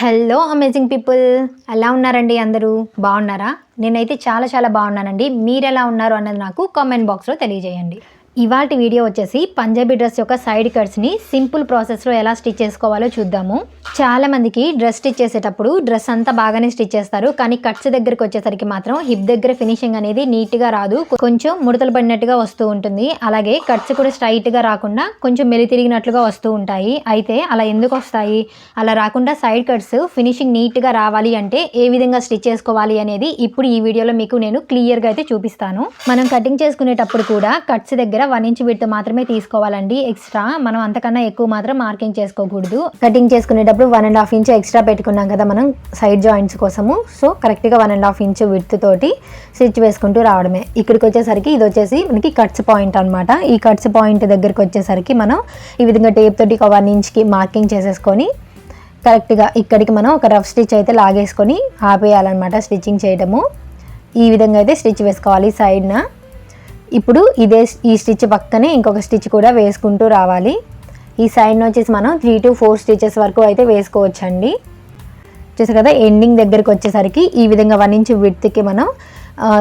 Hello amazing people ఎలా ఉన్నారండి అందరూ? బాగున్నారా? నేనైతే చాలా చాలా బాగున్నానండి. మీరు ఎలా ఉన్నారు అన్నది నాకు కామెంట్ బాక్స్లో తెలియజేయండి. ఇవాటి వీడియో వచ్చేసి పంజాబీ డ్రెస్ యొక్క సైడ్ కట్స్ని సింపుల్ ప్రాసెస్లో ఎలా స్టిచ్ చేసుకోవాలో చూద్దాము. చాలా మందికి డ్రెస్ స్టిచ్ చేసేటప్పుడు డ్రెస్ అంతా బాగానే స్టిచ్ చేస్తారు. కానీ కట్స్ దగ్గరికి వచ్చేసరికి మాత్రం హిప్ దగ్గర ఫినిషింగ్ అనేది నీట్గా రాదు. కొంచెం ముడతలు పడినట్టుగా వస్తూ ఉంటుంది. అలాగే కట్స్ కూడా స్ట్రైట్గా రాకుండా కొంచెం మెలి తిరిగినట్లుగా వస్తూ ఉంటాయి. అయితే అలా ఎందుకు వస్తాయి? అలా రాకుండా సైడ్ కట్స్ ఫినిషింగ్ నీట్గా రావాలి అంటే ఏ విధంగా స్టిచ్ చేసుకోవాలి అనేది ఇప్పుడు ఈ వీడియోలో మీకు నేను క్లియర్గా అయితే చూపిస్తాను. మనం కటింగ్ చేసుకునేటప్పుడు కూడా కట్స్ దగ్గర వన్ ఇంచ్ విడ్త్ మాత్రమే తీసుకోవాలండి. ఎక్స్ట్రా మనం అంతకన్నా ఎక్కువ మాత్రం మార్కింగ్ చేసుకోకూడదు. కటింగ్ చేసుకునేటప్పుడు one and half inch extra పెట్టుకున్నాం కదా మనం సైడ్ జాయింట్స్ కోసము. సో కరెక్ట్గా one and half inch width తోటి స్టిచ్ వేసుకుంటూ రావడమే. ఇక్కడికి వచ్చేసరికి ఇది వచ్చేసి మనకి కట్స్ పాయింట్ అనమాట ఈ కట్స్ పాయింట్ దగ్గరికి వచ్చేసరికి మనం ఈ విధంగా టేప్ తోటి ఒక వన్ ఇంచ్కి మార్కింగ్ చేసేసుకొని కరెక్ట్గా ఇక్కడికి మనం ఒక రఫ్ స్టిచ్ అయితే లాగేసుకొని ఆపేయాలన్నమాట స్టిచ్చింగ్ చేయడము ఈ విధంగా అయితే స్టిచ్ వేసుకోవాలి. సైడ్న ఇప్పుడు ఇదే ఈ స్టిచ్ పక్కనే ఇంకొక స్టిచ్ కూడా వేసుకుంటూ రావాలి. ఈ సైడ్ వచ్చేసి మనం త్రీ టు ఫోర్ స్టిచెస్ వరకు అయితే వేసుకోవచ్చండి. చూసారు కదా ఎండింగ్ దగ్గరికి వచ్చేసరికి ఈ విధంగా వన్ ఇంచ్ విడ్త్కి మనం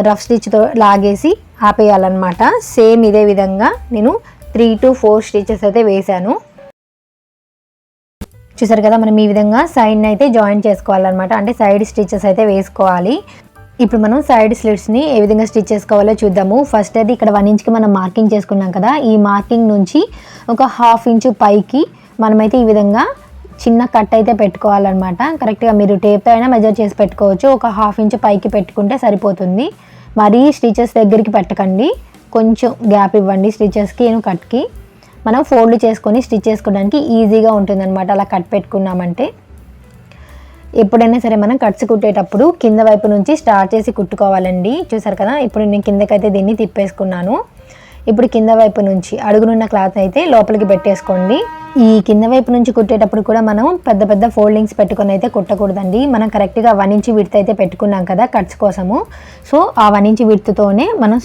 రఫ్ స్టిచ్తో లాగేసి ఆపేయాలన్నమాట. సేమ్ ఇదే విధంగా నేను త్రీ టు ఫోర్ స్టిచెస్ అయితే వేశాను. చూసారు కదా మనం ఈ విధంగా సైడ్ని అయితే జాయిన్ చేసుకోవాలన్నమాట. అంటే సైడ్ స్టిచెస్ అయితే వేసుకోవాలి. ఇప్పుడు మనం సైడ్ స్లిట్స్ని ఏ విధంగా స్టిచ్ చేసుకోవాలో చూద్దాము. ఫస్ట్ అయితే ఇక్కడ వన్ ఇంచ్కి మనం మార్కింగ్ చేసుకున్నాం కదా. ఈ మార్కింగ్ నుంచి ఒక హాఫ్ ఇంచు పైకి మనమైతే ఈ విధంగా చిన్న కట్ అయితే పెట్టుకోవాలన్నమాట. కరెక్ట్గా మీరు టేప్తో అయినా మెజర్ చేసి పెట్టుకోవచ్చు. ఒక హాఫ్ ఇంచ్ పైకి పెట్టుకుంటే సరిపోతుంది. మరీ స్టిచెస్ దగ్గరికి పెట్టకండి. కొంచెం గ్యాప్ ఇవ్వండి స్టిచెస్కి నేను కట్కి మనం ఫోల్డ్ చేసుకొని స్టిచ్ చేసుకోవడానికి ఈజీగా ఉంటుందన్నమాట. అలా కట్ పెట్టుకున్నామంటే. ఎప్పుడైనా సరే మనం కట్స్ కుట్టేటప్పుడు కింద వైపు నుంచి స్టార్ట్ చేసి కుట్టుకోవాలండి. చూసారు కదా? ఇప్పుడు నేను కిందకైతే దీన్ని తిప్పేసుకున్నాను. ఇప్పుడు కింద వైపు నుంచి అడుగునున్న క్లాత్ అయితే లోపలికి పెట్టేసుకోండి. ఈ కింద వైపు నుంచి కుట్టేటప్పుడు కూడా మనం పెద్ద పెద్ద ఫోల్డింగ్స్ పెట్టుకొని అయితే కుట్టకూడదండి. మనం కరెక్ట్గా వన్ ఇంచ్ విడత అయితే పెట్టుకున్నాం కదా కట్స్ కోసము. సో ఆ వన్ ఇంచ్ విడ్త్తోనే మనం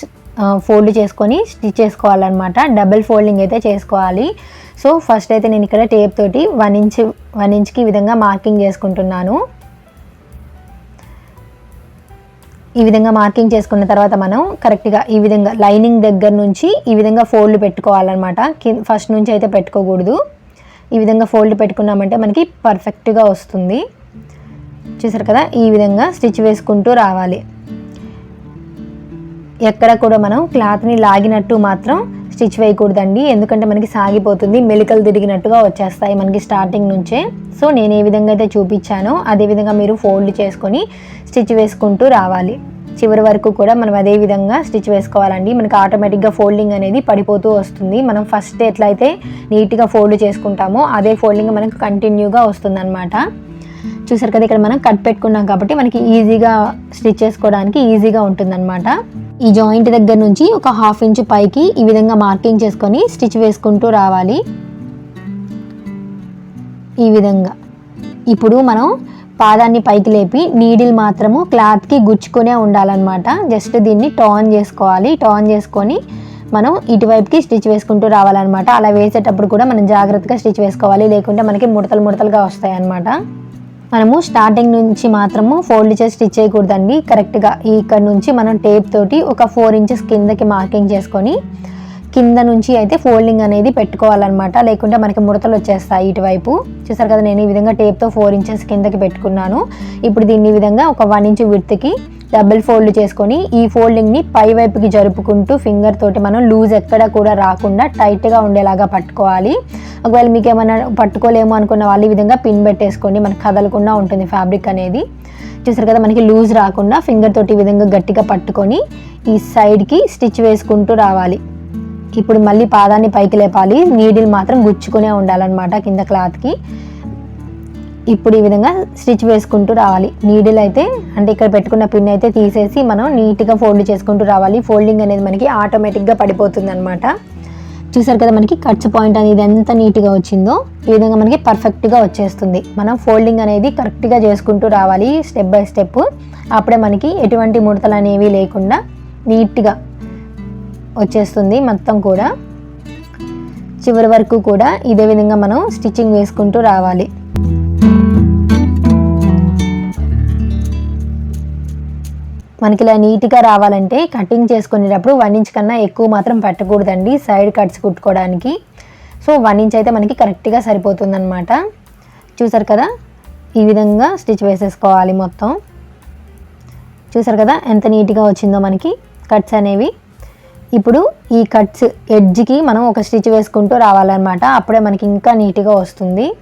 ఫోల్డ్ చేసుకొని స్టిచ్ చేసుకోవాలన్నమాట. డబుల్ ఫోల్డింగ్ అయితే చేసుకోవాలి. సో ఫస్ట్ అయితే నేను ఇక్కడ టేప్ తోటి వన్ ఇంచ్ వన్ ఇంచ్కి ఈ విధంగా మార్కింగ్ చేసుకుంటున్నాను. ఈ విధంగా మార్కింగ్ చేసుకున్న తర్వాత మనం కరెక్ట్గా ఈ విధంగా లైనింగ్ దగ్గర నుంచి ఈ విధంగా ఫోల్డ్ పెట్టుకోవాలన్నమాట. ఫస్ట్ నుంచి అయితే పెట్టుకోకూడదు. ఈ విధంగా ఫోల్డ్ పెట్టుకున్నామంటే మనకి పర్ఫెక్ట్గా వస్తుంది. చూసారు కదా? ఈ విధంగా స్టిచ్ వేసుకుంటూ రావాలి. ఎక్కడ కూడా మనం క్లాత్ని లాగినట్టు మాత్రం స్టిచ్ వేయకూడదండి. ఎందుకంటే మనకి సాగిపోతుంది మెలికలు తిరిగినట్టుగా వచ్చేస్తాయి మనకి స్టార్టింగ్ నుంచే. సో నేను ఏ విధంగా అయితే చూపించానో అదే విధంగా మీరు ఫోల్డ్ చేసుకొని స్టిచ్ వేసుకుంటూ రావాలి. చివరి వరకు కూడా మనం అదే విధంగా స్టిచ్ వేసుకోవాలండి. మనకి ఆటోమేటిక్గా ఫోల్డింగ్ అనేది పడిపోతూ వస్తుంది. మనం ఫస్ట్ ఎట్లయితే నీట్గా ఫోల్డ్ చేసుకుంటామో అదే ఫోల్డింగ్ మనకు కంటిన్యూగా వస్తుందన్నమాట. చూసారు కదా ఇక్కడ మనం కట్ పెట్టుకున్నాం కాబట్టి మనకి ఈజీగా స్టిచ్ చేసుకోవడానికి ఈజీగా ఉంటుందన్నమాట. ఈ జాయింట్ దగ్గర నుంచి ఒక హాఫ్ ఇంచ్ పైకి ఈ విధంగా మార్కింగ్ చేసుకొని స్టిచ్ వేసుకుంటూ రావాలి. ఈ విధంగా. ఇప్పుడు మనం పాదాన్ని పైకి లేపి నీడిల్ మాత్రము క్లాత్కి గుచ్చుకునే ఉండాలన్నమాట. జస్ట్ దీన్ని టర్న్ చేసుకోవాలి. టాన్ చేసుకొని మనం ఇటువైపుకి స్టిచ్ వేసుకుంటూ రావాలన్నమాట. అలా వేసేటప్పుడు కూడా మనం జాగ్రత్తగా స్టిచ్ వేసుకోవాలి. లేకుంటే మనకి ముడతలు ముడతలుగా వస్తాయి అన్నమాట మనము స్టార్టింగ్ నుంచి మాత్రము ఫోల్డ్ చేసి స్టిచ్ చేయకూడదండి. కరెక్ట్గా ఇక్కడ నుంచి మనం టేప్ తోటి ఒక ఫోర్ ఇంచెస్ కిందకి మార్కింగ్ చేసుకొని కింద నుంచి అయితే ఫోల్డింగ్ అనేది పెట్టుకోవాలన్నమాట. లేకుంటే మనకి ముడతలు వచ్చేస్తాయి ఇటువైపు. చూసారు కదా నేను ఈ విధంగా టేప్తో ఫోర్ ఇంచెస్ కిందకి పెట్టుకున్నాను. ఇప్పుడు దీన్ని విధంగా ఒక వన్ ఇంచ్ విడ్త్కి డబుల్ ఫోల్డ్ చేసుకొని ఈ ఫోల్డింగ్ని పై వైపుకి జరుపుకుంటూ ఫింగర్ తోటి మనం లూజ్ ఎక్కడ కూడా రాకుండా టైట్గా ఉండేలాగా పట్టుకోవాలి. ఒకవేళ మీకు ఏమైనా పట్టుకోలేము అనుకున్న వాళ్ళు ఈ విధంగా పిన్ పెట్టేసుకోండి. మనకు కదలకుండా ఉంటుంది ఫ్యాబ్రిక్ అనేది. చూసారు కదా మనకి లూజ్ రాకుండా ఫింగర్ తోటి ఈ విధంగా గట్టిగా పట్టుకొని ఈ సైడ్కి స్టిచ్ వేసుకుంటూ రావాలి. ఇప్పుడు మళ్ళీ పాదాన్ని పైకి లేపాలి. నీడిల్ మాత్రం గుచ్చుకునే ఉండాలన్నమాట కింద క్లాత్కి. ఇప్పుడు ఈ విధంగా స్టిచ్ వేసుకుంటూ రావాలి. నీడిల్ అయితే అంటే ఇక్కడ పెట్టుకున్న పిన్ అయితే తీసేసి మనం నీట్గా ఫోల్డ్ చేసుకుంటూ రావాలి. ఫోల్డింగ్ అనేది మనకి ఆటోమేటిక్గా పడిపోతుంది అనమాట చూసారు కదా మనకి కట్స్ పాయింట్ అనేది ఎంత నీట్గా వచ్చిందో? ఈ విధంగా మనకి పర్ఫెక్ట్గా వచ్చేస్తుంది. మనం ఫోల్డింగ్ అనేది కరెక్ట్గా చేసుకుంటూ రావాలి స్టెప్ బై స్టెప్. అప్పుడే మనకి ఎటువంటి ముడతలు అనేవి లేకుండా నీట్గా వచ్చేస్తుంది మొత్తం కూడా. చివరి వరకు కూడా ఇదే విధంగా మనం స్టిచ్చింగ్ వేసుకుంటూ రావాలి. మనకి ఇలా నీట్గా రావాలంటే కటింగ్ చేసుకునేటప్పుడు వన్ ఇంచ్ కన్నా ఎక్కువ మాత్రం పెట్టకూడదండి సైడ్ కట్స్ కుట్టుకోవడానికి. సో వన్ ఇంచ్ అయితే మనకి కరెక్ట్గా సరిపోతుందన్నమాట. చూసారు కదా? ఈ విధంగా స్టిచ్ వేసేసుకోవాలి మొత్తం. చూసారు కదా? ఎంత నీట్గా వచ్చిందో మనకి కట్స్ అనేవి. ఇప్పుడు ఈ కట్స్ ఎడ్జ్కి మనం ఒక స్టిచ్ వేసుకుంటూ రావాలన్నమాట. అప్పుడే మనకి ఇంకా నీట్గా వస్తుంది.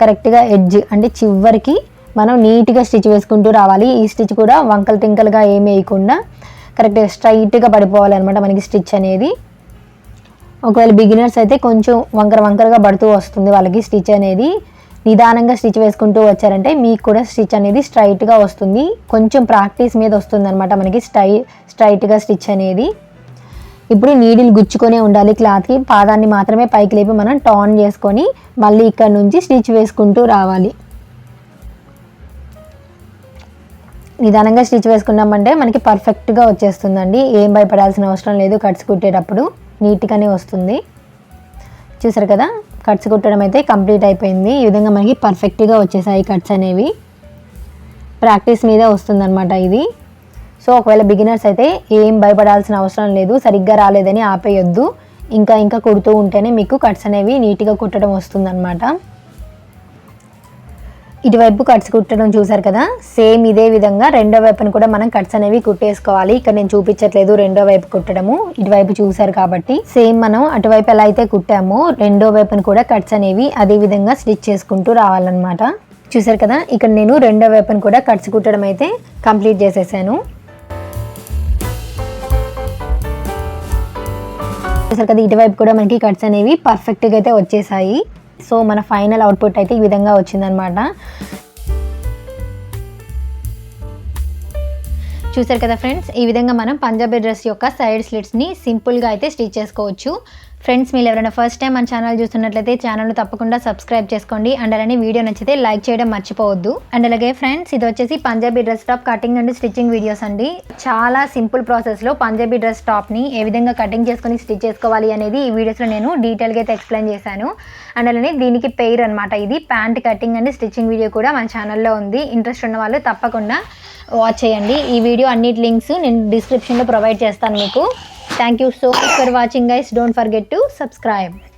కరెక్ట్గా ఎడ్జ్ అంటే చివరికి మనం నీట్గా స్టిచ్ వేసుకుంటూ రావాలి. ఈ స్టిచ్ కూడా వంకలు టింకలుగా ఏమి వేయకుండా కరెక్ట్గా స్ట్రైట్గా పడిపోవాలన్నమాట మనకి స్టిచ్ అనేది. ఒకవేళ బిగినర్స్ అయితే కొంచెం వంకర వంకరగా పడుతూ వస్తుంది వాళ్ళకి స్టిచ్ అనేది. నిదానంగా స్టిచ్ వేసుకుంటూ వచ్చారంటే మీకు కూడా స్టిచ్ అనేది స్ట్రైట్గా వస్తుంది. కొంచెం ప్రాక్టీస్ మీద వస్తుంది అనమాట మనకి స్టై స్ట్రైట్గా స్టిచ్ అనేది. ఇప్పుడు నీడిల్ గుచ్చుకొనే ఉండాలి క్లాత్కి. పాదాన్ని మాత్రమే పైకి లేపి మనం టాన్ చేసుకొని మళ్ళీ ఇక్కడ నుంచి స్టిచ్ వేసుకుంటూ రావాలి. నిదానంగా స్టిచ్ వేసుకున్నామంటే మనకి పర్ఫెక్ట్గా వచ్చేస్తుందండి. ఏం భయపడాల్సిన అవసరం లేదు. కట్స్ కుట్టేటప్పుడు నీట్గానే వస్తుంది. చూసారు కదా? కట్స్ కుట్టడం అయితే కంప్లీట్ అయిపోయింది. ఈ విధంగా మనకి పర్ఫెక్ట్గా వచ్చేసాయి కట్స్ అనేవి. ప్రాక్టీస్ మీదే వస్తుందన్నమాట ఇది. సో ఒకవేళ బిగినర్స్ అయితే ఏం భయపడాల్సిన అవసరం లేదు. సరిగ్గా రాలేదని ఆపేయొద్దు. ఇంకా ఇంకా కుడుతూ ఉంటేనే మీకు కట్స్ అనేవి నీట్గా కుట్టడం వస్తుందన్నమాట. ఇటువైపు కట్స్ కుట్టడం చూసారు కదా? సేమ్ ఇదే విధంగా రెండో వైపును కూడా మనం కట్స్ అనేవి కుట్టేసుకోవాలి. ఇక్కడ నేను చూపించట్లేదు రెండో వైపు కుట్టడము. ఇటువైపు చూసారు కాబట్టి సేమ్ మనం అటువైపు ఎలా అయితే కుట్టామో రెండో వైపును కూడా కట్స్ అనేవి అదే విధంగా స్టిచ్ చేసుకుంటూ రావాలన్నమాట. చూసారు కదా? ఇక్కడ నేను రెండో వైపును కూడా కట్స్ కుట్టడం అయితే కంప్లీట్ చేసేసాను. చూసారు కదా? ఇటువైపు కూడా మనకి కట్స్ అనేవి పర్ఫెక్ట్గా అయితే వచ్చేసాయి. సో మన ఫైనల్ అవుట్పుట్ అయితే ఈ విధంగా వచ్చిందనమాట చూసారు కదా ఫ్రెండ్స్ ఈ విధంగా మనం పంజాబీ డ్రెస్ యొక్క సైడ్ స్లిట్స్ని సింపుల్గా అయితే స్టిచ్ చేసుకోవచ్చు. ఫ్రెండ్స్ మీరు ఎవరైనా ఫస్ట్ టైం మన ఛానల్ చూస్తున్నట్లయితే ఛానల్ తప్పకుండా సబ్స్క్రైబ్ చేసుకోండి. అండ్ అలానే వీడియో నచ్చితే లైక్ చేయడం మర్చిపోవద్దు. అండ్ అలాగే ఫ్రెండ్స్ ఇది వచ్చేసి Punjabi dress top cutting and stitching videos అండి. చాలా సింపుల్ ప్రాసెస్లో పంజాబీ డ్రెస్ టాప్ని ఏ విధంగా కటింగ్ చేసుకొని స్టిచ్ చేసుకోవాలి అనేది ఈ వీడియోస్లో నేను డీటెయిల్గా అయితే ఎక్స్ప్లెయిన్ చేశాను. అండ్ అలానే దీనికి పెయిర్ అనమాట ఇది. Pant cutting and stitching video కూడా మన ఛానల్లో ఉంది. ఇంట్రెస్ట్ ఉన్న వాళ్ళు తప్పకుండా వాచ్ చేయండి. ఈ వీడియో అన్నిటి లింక్స్ నేను డిస్క్రిప్షన్లో ప్రొవైడ్ చేస్తాను మీకు. Thank you so much for watching guys. Don't forget to subscribe.